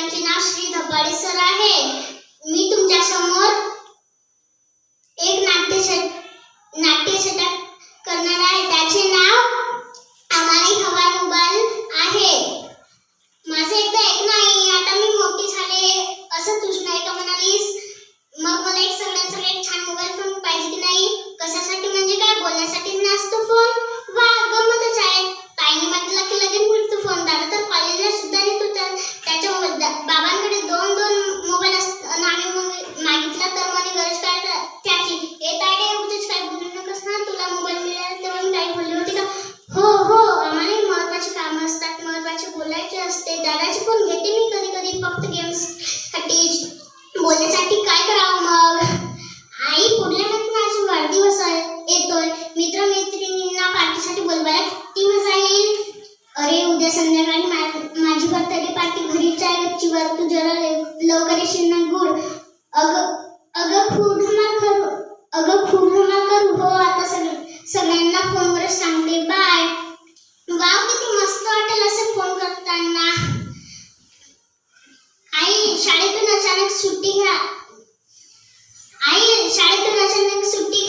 शिक्षकांचे नाव श्री धपाडे सर आहे फ़ोन घेते मी कधी कधी फक्त गेम्स साठी बोलण्यासाठी काय करावं मग? आई, पुढल्या महिन्यात माझा वाढदिवस आहे. येतोय. मित्र मैत्रिणींना पार्टीसाठी बोलवायला किती मज़ा येईल? अरे, उद्या संध्याकाळी माझी बर्थडे पार्टी घरी चायवर तू जरा लवकर येशील ना गुड? अग अग फ़ूड धमाल कर. अग फ़ूड धमाल कर. हो, आता सगळं सगळ्यांना फोनवर सांगते. बाय. वाव, किती मस्त वाटेल असं फ़ोन करताना. शाळेतून अचानक सुट्टी घ्या आई शाळेतून अचानक सुट्टी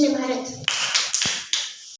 કેમ ભારત.